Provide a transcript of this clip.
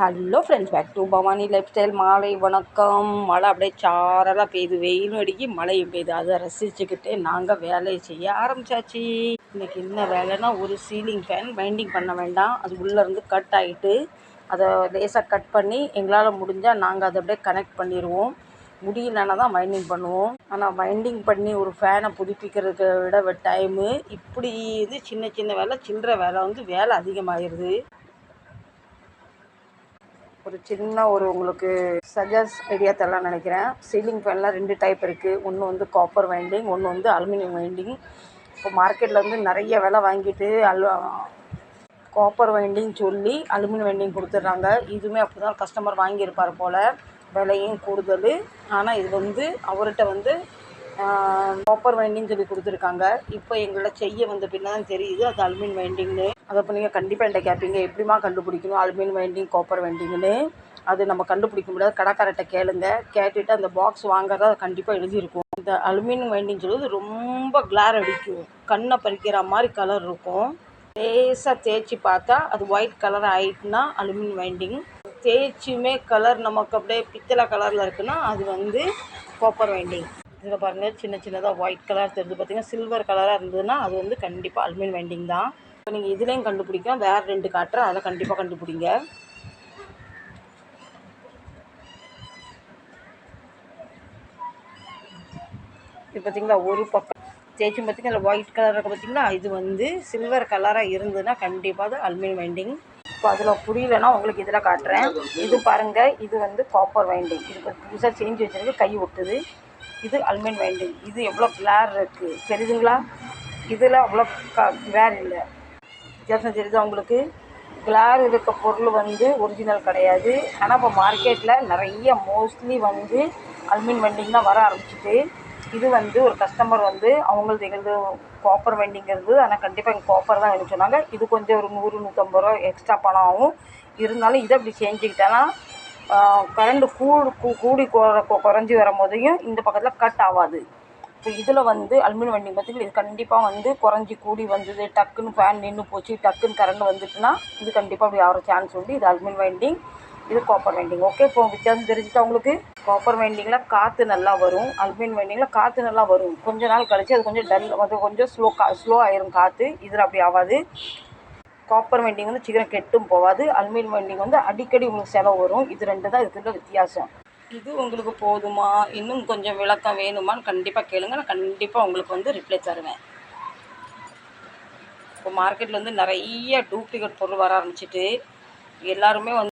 Hello friends back to Bhavani life style மாலை வணக்கம். மழை அப்படியே சாரலாக பெய்யுது. வெயிலும் அடிக்கி மழையும் பெய்யுது. அதை ரசிச்சுக்கிட்டு நாங்கள் வேலையை செய்ய ஆரம்பிச்சாச்சு. இன்றைக்கி என்ன வேலைன்னா ஒரு சீலிங் ஃபேன் பைண்டிங் பண்ண வேண்டாம். அது உள்ளேருந்து கட் ஆகிட்டு அதை லேசாக கட் பண்ணி எங்களால் முடிஞ்சால் நாங்கள் அதை அப்படியே கனெக்ட் பண்ணிடுவோம் முடியலன்னா தான் வைண்டிங் பண்ணுவோம். ஆனால் வைண்டிங் பண்ணி ஒரு ஃபேனை புதுப்பிக்கிறதுக்கு விட டைமு இப்படி இது சின்ன சின்ன வேலை சில்லற வேலை வந்து வேலை அதிகமாகிடுது ஒரு சின்ன ஒரு உங்களுக்கு சஜஸ் ஐடியா தரலாம் நினைக்கிறேன். சீலிங் ஃபேன்லாம் ரெண்டு டைப் இருக்குது ஒன்று வந்து காப்பர் வைண்டிங் ஒன்று வந்து அலுமினியம் வைண்டிங் இப்போ மார்க்கெட்டில் வந்து நிறைய விலை வாங்கிட்டு அல் காப்பர் வைண்டிங் சொல்லி அலுமினியம் வைண்டிங் கொடுத்துட்றாங்க. இதுவுமே அப்படி தான் கஸ்டமர் வாங்கியிருப்பார் போல். விலையும் கூடுதல். ஆனால் இது வந்து அவர்கிட்ட வந்து காப்பர் வைண்டிங் சொல்லி கொடுத்துருக்காங்க. இப்போ எங்களோட செய்ய வந்த பின்ன தான் தெரியுது. அது அலுமின் வைண்டிங்னு அதை இப்போ நீங்கள் கண்டிப்பாக என்கிட்ட கேட்பீங்க எப்படிமா கண்டுபிடிக்கணும்? அலுமின் வைண்டிங் காப்பர் வைண்டிங்னு அது நம்ம கண்டுபிடிக்க முடியாது. கடைக்காரர்கிட்ட கேளுங்க. கேட்டுட்டு அந்த பாக்ஸ் வாங்குறத கண்டிப்பாக எழுதியிருக்கும். இந்த அலுமினியம் வைண்டிங் சொல்லுவது ரொம்ப கிளார் அடிக்கும். கண்ணை பறிக்கிற மாதிரி கலர் இருக்கும். லேசாக தேய்ச்சி பார்த்தா அது ஒயிட் கலர் ஆயிட்டுனா அலுமினியம் வைண்டிங் தேய்ச்சியுமே கலர் நமக்கு அப்படியே பித்தளை கலரில் இருக்குன்னா அது வந்து காப்பர் வைண்டிங் இதில் பாருங்கள் சின்ன சின்னதாக ஒயிட் கலர் தெரிஞ்சு பார்த்தீங்கன்னா சில்வர் கலராக இருந்ததுன்னா அது வந்து கண்டிப்பாக அலுமினியம் வைண்டிங் தான். இப்போ நீங்கள் இதுலேயும் கண்டுபிடிக்கும் வேறு ரெண்டு காட்டுறேன் அதில் கண்டிப்பாக கண்டுபிடிங்க. இது பார்த்தீங்களா ஒரு பக்கம் தேய்ச்சும் பார்த்தீங்கன்னா ஒயிட் கலர் இருக்க பார்த்தீங்களா இது வந்து சில்வர் கலராக இருந்ததுன்னா கண்டிப்பாக அது அல்மின் வைண்டிங் இப்போ அதில் புரியலன்னா உங்களுக்கு இதில் காட்டுறேன். இது பாருங்கள் இது வந்து காப்பர் வைண்டிங் இது புதுசாக செஞ்சு வச்சுருக்கு கை ஒட்டுது. இது அலுமினியம் வைண்டிங் இது எவ்வளோ கிளார் இருக்குது தெரியுதுங்களா? இதில் அவ்வளோ க கிளார் இல்லை. வித்தியாசம் தெரியுது உங்களுக்கு கிளார் இருக்க பொருள் வந்து ஒரிஜினல் கிடையாது. ஆனால் இப்போ மார்க்கெட்டில் நிறைய மோஸ்ட்லி வந்து அல்மின் வெண்டிங் தான் வர ஆரம்பிச்சிட்டு இது வந்து ஒரு கஸ்டமர் வந்து அவங்களது எங்களது காப்பர் வெண்டிங்கிறது ஆனால் கண்டிப்பாக எங்கள் காப்பர் தான் வேணும்னு சொன்னாங்க. இது கொஞ்சம் ஒரு நூறு நூற்றம்பது ரூபா எக்ஸ்ட்ரா பணம் ஆகும். இருந்தாலும் இதை அப்படி செஞ்சுக்கிட்டேன்னா கரண்டு கூடு கூடி குறைஞ்சி வரும்போதையும் இந்த பக்கத்தில் கட் ஆகாது இப்போ இதில் வந்து அலுமினியம் வண்டிங் பார்த்திங்கன்னா இது கண்டிப்பாக வந்து குறைஞ்சி கூடி வந்தது டக்குன்னு ஃபேன் நின்று போச்சு டக்குன்னு கரண்ட் வந்துட்டுனா இது கண்டிப்பாக அப்படி ஆகிற சான்ஸ் உண்டு. இது அலுமினியம் வைண்டிங் இது காப்பர் வைண்டிங் ஓகே இப்போ வித்தியாசம் தெரிஞ்சுட்டு உங்களுக்கு? காப்பர் வைண்டிங்கில் காற்று நல்லா வரும். அலுமினியம் வைண்டிங்கில் காற்று நல்லா வரும். கொஞ்ச நாள் கழித்து அது கொஞ்சம் டல் அது கொஞ்சம் ஸ்லோ கா ஸ்லோ ஆயிரும் காற்று இதில் அப்படி ஆகாது காப்பர் வெண்டிங் வந்து சீக்கிரம் கெட்டும் போகாது. அலுமினியம் வெண்டிங் வந்து அடிக்கடி உங்களுக்கு செலவு வரும். இது ரெண்டு தான் இதுக்குள்ள வித்தியாசம். இது உங்களுக்கு போதுமா? இன்னும் கொஞ்சம் விளக்கம் வேணுமான்னு கண்டிப்பாக கேளுங்க. நான் கண்டிப்பாக உங்களுக்கு வந்து ரிப்ளை தருவேன். இப்போ மார்க்கெட்டில் வந்து நிறைய டூப்ளிகேட் பொருள் வர ஆரம்பிச்சிட்டு எல்லாருமே வந்து